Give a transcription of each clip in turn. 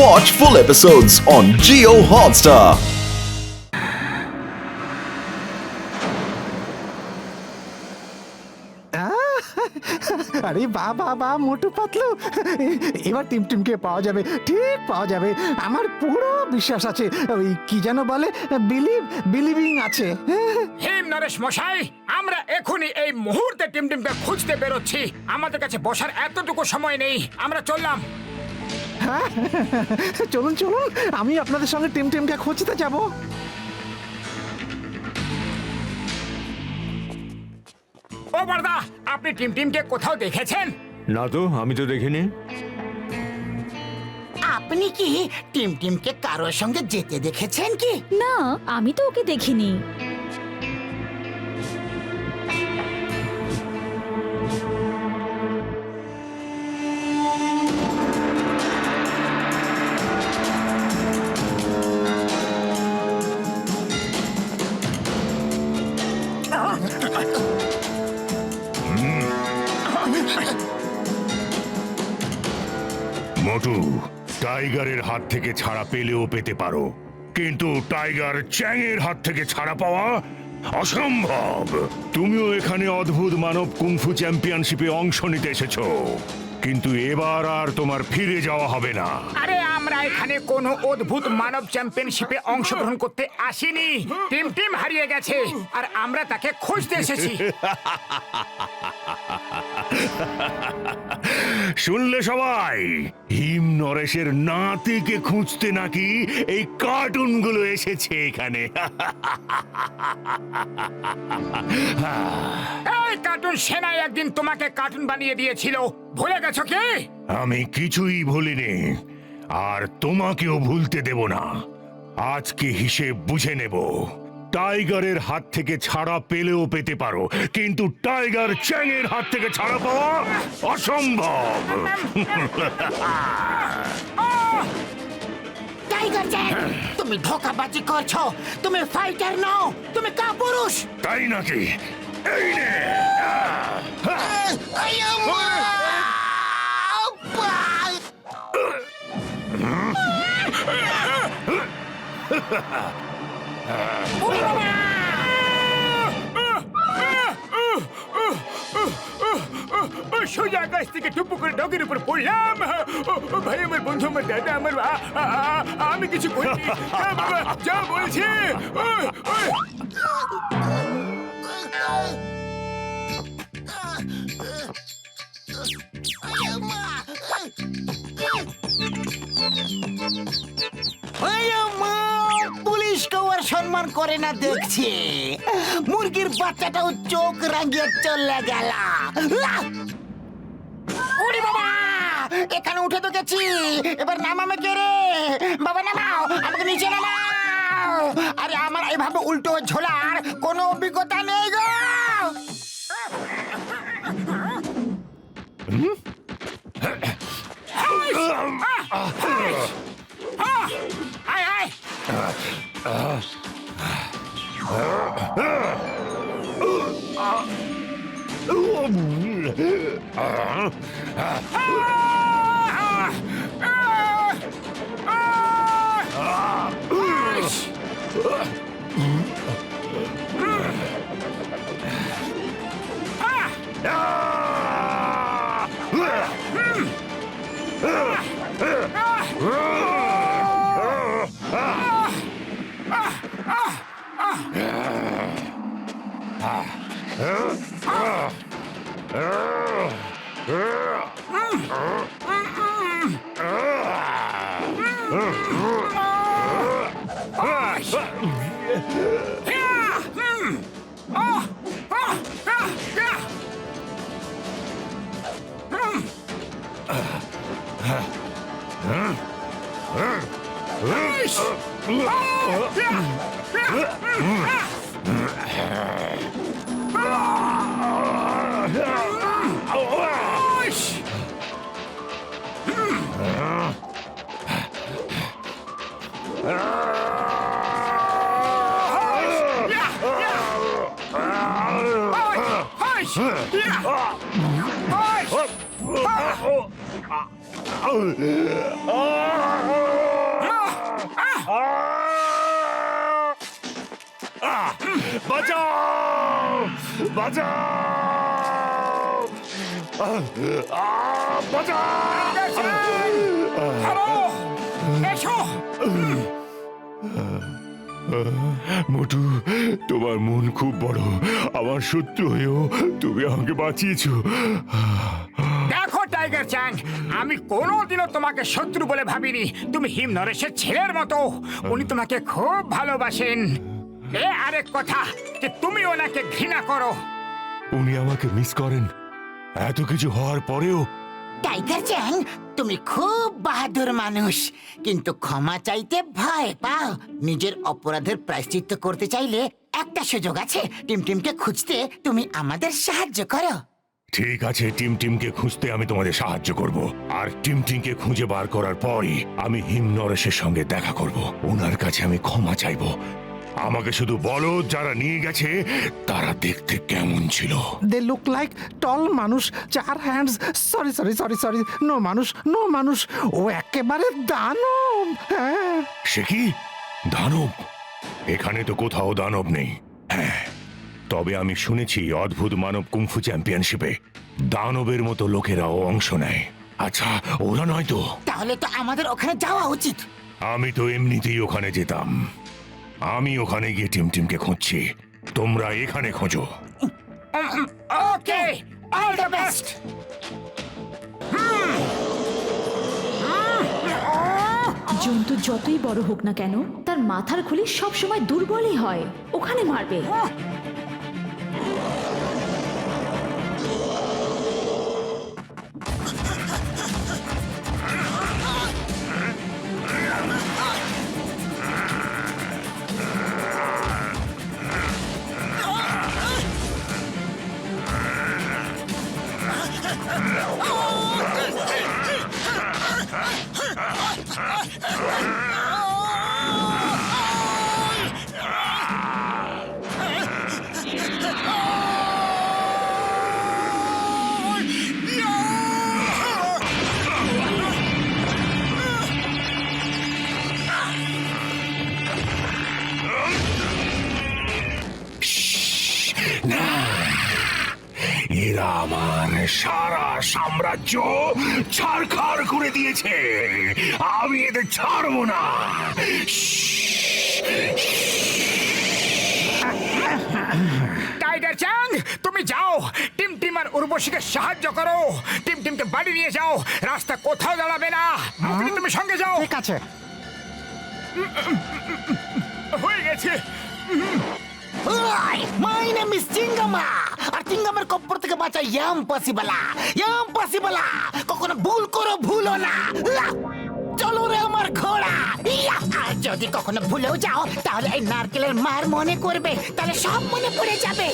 Watch full episodes on Geo Hotstar. আরে বা বা বা মোটু পাতলু। এবার টিম টিমকে পাওয়া যাবে ঠিক পাওয়া যাবে। আমার পুরো বিশ্বাস আছে ওই কি যেন বলে বিলিভ বিলিভিং আছে। হিম নরেশ মশাই আমরা এখনই এই মুহূর্তে টিম টিমকে খুঁজতে বেরোচ্ছি। আমাদের কাছে বসার এতটুকু সময় নেই। আমরা চললাম। চলুন চলুন। আমি আপনাদের সঙ্গে টিম টিমকে খুঁজতে যাব। ও বর্দা আপনি টিম টিমকে কোথাও দেখেছেন? না তো আমি তো দেখিনি। আপনি কি টিম টিমকে কারোর সঙ্গে যেতে দেখেছেন কি? না আমি তো ওকে দেখিনি। মোটু টাইগারের হাত থেকে ছাড়া পেলেও পেতে পারো। কিন্তু টাইগার চ্যাংয়ের হাত থেকে ছাড়া পাওয়া অসম্ভব। তুমিও এখানে অদ্ভুত মানব কুংফু চ্যাম্পিয়নশিপে অংশ নিতে এসেছ। কিন্তু এবার আর তোমার ফিরে যাওয়া হবে না। আরে আমরা এখানে কোনো অদ্ভুত মানব চ্যাম্পিয়নশিপে অংশগ্রহণ করতে আসিনি। টিম টিম হারিয়ে গেছে। আর আমরা তাকে খুঁজতে এসেছি। শুনলে সবাই হিম নরেশের নাতিকে খুঁজতে নাকি এই কার্টুনগুলো এসেছে এখানে। এই কার্টুন সেনাই একদিন তোমাকে কার্টুন বানিয়ে দিয়েছিল। ভুলে গেছো কি? আমি কিছুই ভুলিনি আর তোমাকেও ভুলতে দেব না। আজকে হিসেব বুঝে নেব। টাইগারের হাত থেকে ছাড়া পেলেও পেতে পারো। কিন্তু টাইগার চ্যাংয়ের হাত থেকে ছাড়া পাওয়া অসম্ভব। টাইগার জ্যাক তুমি ধোকাবাজি করছ তুমি ফাইটার নও তুমি কাপুরুষ। তাই নাকি? এই নে। সোজা গাছ থেকে টুপু করে ডগের উপর পড়লাম ও, ও, ভাই আমার বন্ধু আমার দাদা আমার আ- আ- আ- আমি কিছু করিনি আ, বাবা, যা বলছে সম্মান করে না দেখছি। মুরগির বাচ্চাটাও চোখ রাঙিয়ে চলে গেল। আহ! বাবা! এখানে উঠে তো গেছি। এবার নামামে কে রে? বাবা, নামাও! আমাকে নিচে নামাও! আরে আমার এভাবে উল্টো ঝোলার কোনো অভিজ্ঞতা নেই গো! আয় আয় Ah! Nice! Oh, yeah! Yeah! Mm. Mm. 아, 맞아! 맞아! 아, 아 맞아! 아, 바로! 애초! মোটু তোমার মন খুব বড়। আমার শত্রু হয়েও তুমি আমাকে বাঁচিয়েছ। দেখো টাইগার চ্যাং আমি কোনোদিনও তোমাকে শত্রু বলে ভাবিনি। তুমি হিম নরেশের ছেলের মতো। উনি তোমাকে খুব ভালোবাসেন। এ আরেক কথা যে তুমি ওনাকে ঘৃণা করো। উনি আমাকে মিস করেন। এত কিছু হওয়ার পরেও টাইগার চ্যাং তুমি খুব বাহাদুর মানুষ। কিন্তু ক্ষমা চাইতে ভয় পাও। নিজের অপরাধের প্রায়শ্চিত্ত করতে চাইলে একটা সুযোগ আছে। টিম টিমকে খুঁজতে তুমি আমাদের সাহায্য করো। ঠিক আছে টিম টিমকে খুঁজতে আমি তোমাদের সাহায্য করব। আর টিম টিমকে খুঁজে বার করার পরই আমি হিম নরেশের সঙ্গে দেখা করব। ওনার কাছে আমি ক্ষমা চাইব। আমাকে শুধু বলো যারা নিয়ে গেছে তারা দেখতে কেমন ছিল। দে লুক লাইক টল মানুষ চার hands sorry sorry sorry sorry no মানুষ নো মানুষ ও একেবারে দানব হ্যাঁ। সে কি? দানব? এখানে তো কোথাও দানব নেই। হ্যাঁ তবে আমি শুনেছি অদ্ভুত মানব কুংফু চ্যাম্পিয়নশিপে দানবের মতো লোকেরাও অংশ নেয়। আচ্ছা ওরা নয় তো? তাহলে তো আমাদের ওখানে যাওয়া উচিত। আমি তো এমনিতেই ওখানে যেতাম। আমি ওখানে গিয়ে টিম টিমকে খুঁজছি। তোমরা এখানে খোঁজো। ওকে অল দ্য বেস্ট জন্তু যতই বড় হোক না কেন তার মাথার খুলি সবসময় দুর্বলই হয়। ওখানে মারবে। সাম্রাজ্য ছাড়খাড় করে দিয়েছে। আমি এদের ছাড়বো না। টাইগার চ্যাং তুমি যাও। টিম টিম আর উর্বশীকে সাহায্য করো। টিম টিমকে বাড়ি নিয়ে যাও। রাস্তা কোথাও দাঁড়াবে না। মুকলি, তুমি সঙ্গে যাও। ঠিক আছে। হয়ে গেছে। মাই নেম ইজ চিঙ্গামা আর চিঙ্গামের কপ্পর থেকে বাঁচা ইয়াম পাসিবালা ইয়াম পাসিবালা কখনো ভুল করো, ভুলো না! চলো রে আমার ঘোড়া! আর যদি কখনো ভুলেও যাও, তাহলে এই নারকেলের মার মনে করবে। তাহলে সব মনে পড়ে যাবে।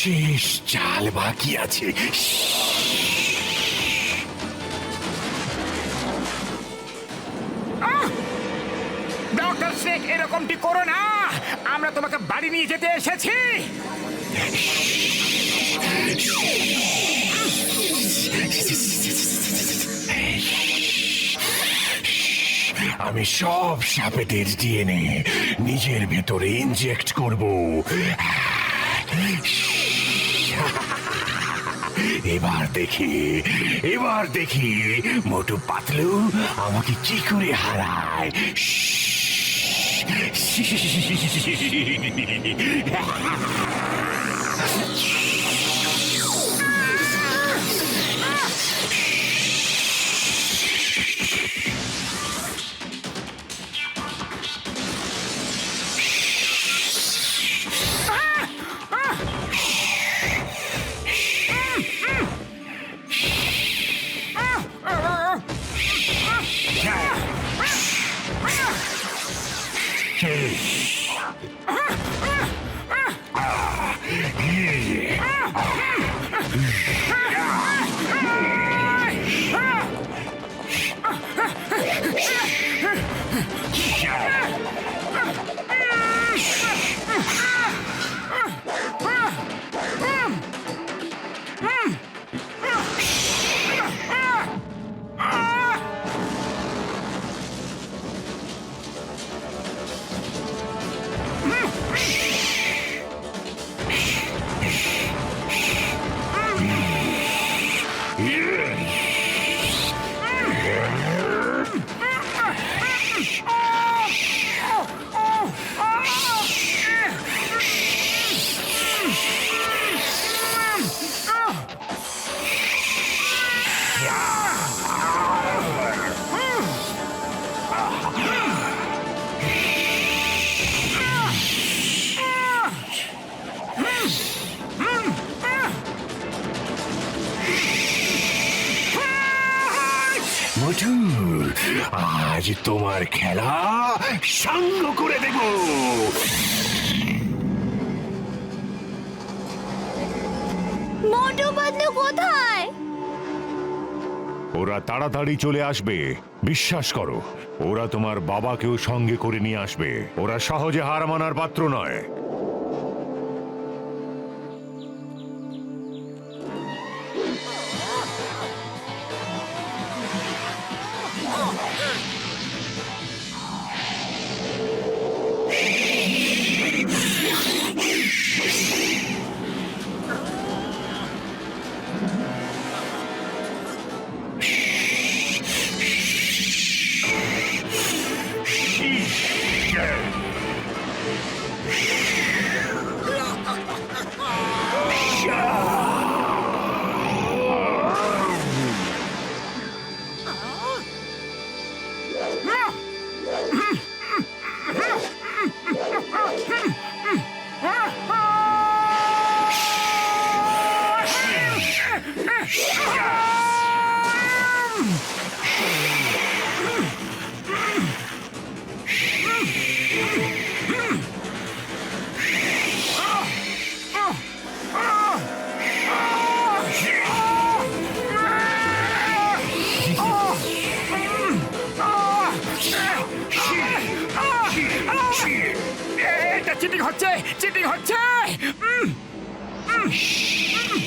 শেষ চাল বাকি আছে। ডক্টর শেখ এরকমটি করো না। আমরা তোমাকে বাড়ি নিয়ে যেতে এসেছি। আমি সব সাপেদের ডিএনএ নিজের ভেতরে ইনজেক্ট করব। এবার দেখি এবার দেখি মোটু পাতলু আমাকে কি করে হারায়? Ah! মোটু আজ তোমার খেলা সাঙ্গ করে দেব। মোটু পাতলু কোথায়? ওরা তাড়াতাড়ি চলে আসবে বিশ্বাস করো। ওরা তোমার বাবাকেও সঙ্গে করে নিয়ে আসবে। ওরা সহজে হার মানার পাত্র নয়। 찌빙 허째! 찌빙 허째! 음! 음! 음!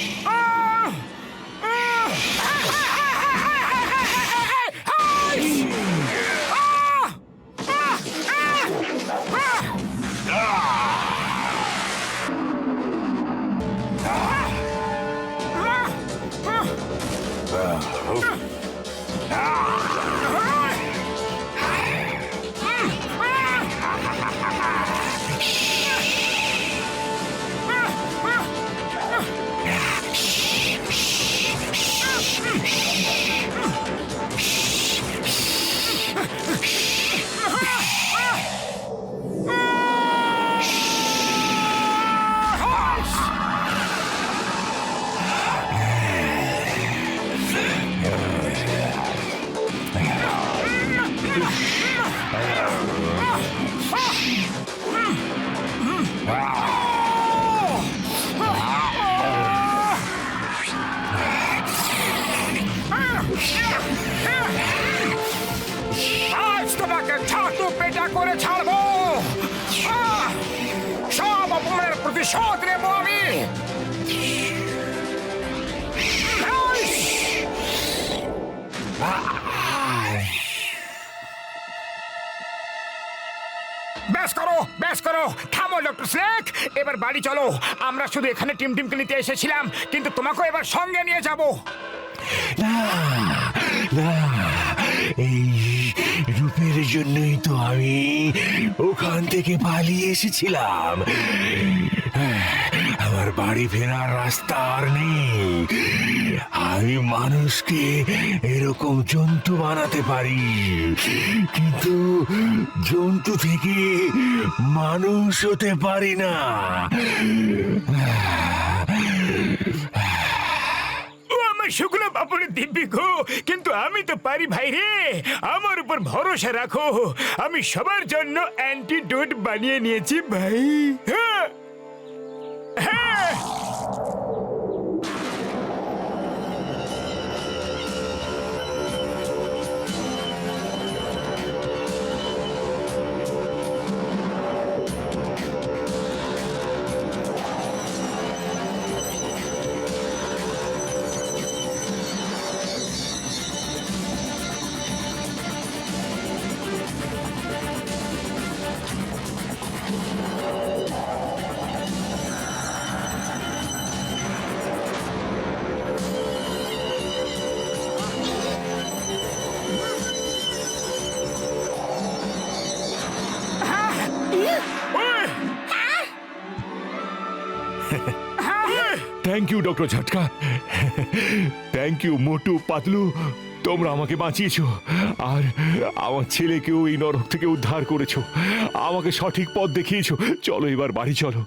ব্যাস করো ব্যাস করো। থামো ডক্টর স্নেক এবার বাড়ি চলো। আমরা শুধু এখানে টিম টিমকে নিতে এসেছিলাম, কিন্তু তোমাকেও এবার সঙ্গে নিয়ে যাব। না না, এই রূপের জন্যই তো আমি ওখান থেকে পালিয়ে এসেছিলাম। আমার বাড়ি ফেরার রাস্তা আর নেই। আমি মানুষকে এরকম জন্তু বানাতে পারি। কিন্তু জন্তু থেকে মানুষ হতে পারি না। আমার শুকনো বাপরে দিব্যি গো, কিন্তু আমি তো পারি ভাই রে। আমার উপর ভরসা রাখো। আমি সবার জন্য অ্যান্টিডোট বানিয়ে নিয়েছি ভাই। হ্যাঁ। Hey! You doctor Jhatka thank you Motu Patlu তোমরা আমাকে বাঁচিয়েছো। আর আমার ছেলেকেও এই নরক থেকে উদ্ধার করেছ। আমাকে সঠিক পথ দেখিয়েছো। চলো এবার বাড়ি চলো।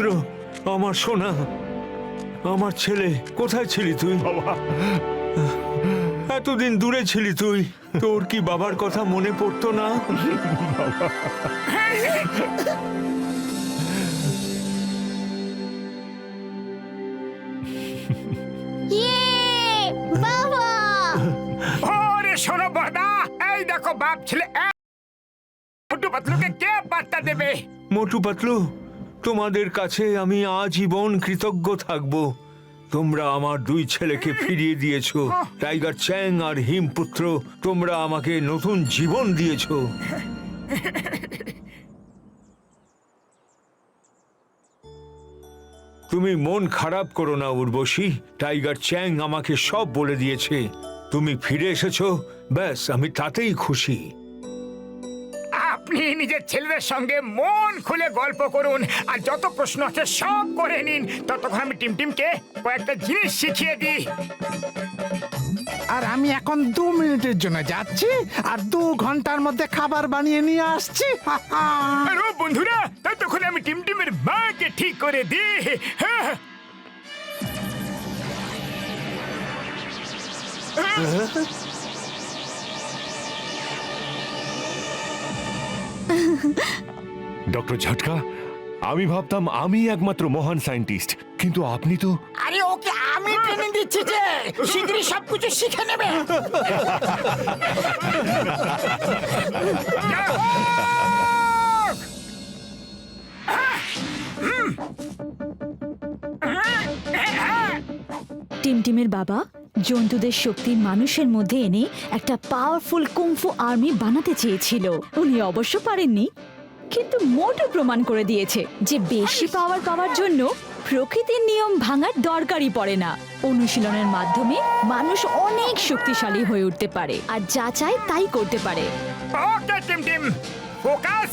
হিমপুত্র আমার সোনা আমার ছেলে কোথায় ছিলি তুই? বাবা। এতদিন দূরে ছিলি তুই তোর কি বাবার কথা মনে পড়তো না? ওরে শোনো বড়দা এই দেখো বাপ ছেলে এক ছোট্ট পাতলুকে কে পাত্তা দেবে? মোটু পাতলু তোমাদের কাছে আমি আজীবন কৃতজ্ঞ থাকব। তোমরা আমার দুই ছেলেকে ফিরিয়ে দিয়েছ। টাইগার চ্যাং আর হিমপুত্র তোমরা আমাকে নতুন জীবন দিয়েছ। তুমি মন খারাপ করো না, উর্বশী। টাইগার চ্যাং আমাকে সব বলে দিয়েছে। তুমি ফিরে এসেছ। ব্যাস, আমি তাতেই খুশি। নিজের ছেলেদের সঙ্গে মন খুলে গল্প করুন। আর যত প্রশ্ন আছে সব করে নিন। ততক্ষণ আমি টিম টিমকে কয়েকটা জিনিস শিখিয়ে দিই। আর আমি এখন দু মিনিটের জন্য যাচ্ছি আর দু ঘণ্টার মধ্যে খাবার বানিয়ে নিয়ে আসছি। আর ও বন্ধুরা ততক্ষণ আমি টিম টিমের মাকে ঠিক করে দিই। হ্যাঁ। ডক্টর ঝটকা আমি ভাবতাম আমি একমাত্র মহান সায়েন্টিস্ট কিন্তু আপনি তো আরে ওকে আমি ট্রেনিং দিচ্ছি যে শীঘ্রই সবকিছু শিখে নেবে। টিমটিমের বাবা? জন্তুদের শক্তি মানুষের মধ্যে এনে একটা পাওয়ারফুল কুংফু আর্মি বানাতে চেয়েছিল। উনি অবশ্য পারেননি, কিন্তু মোটু প্রমাণ করে দিয়েছে যে বেশি পাওয়ার পাওয়ার জন্য প্রকৃতির নিয়ম ভাঙার দরকারই পড়ে না। অনুশীলনের মাধ্যমে মানুষ অনেক শক্তিশালী হয়ে উঠতে পারে, আর যা চায় তাই করতে পারে। Focus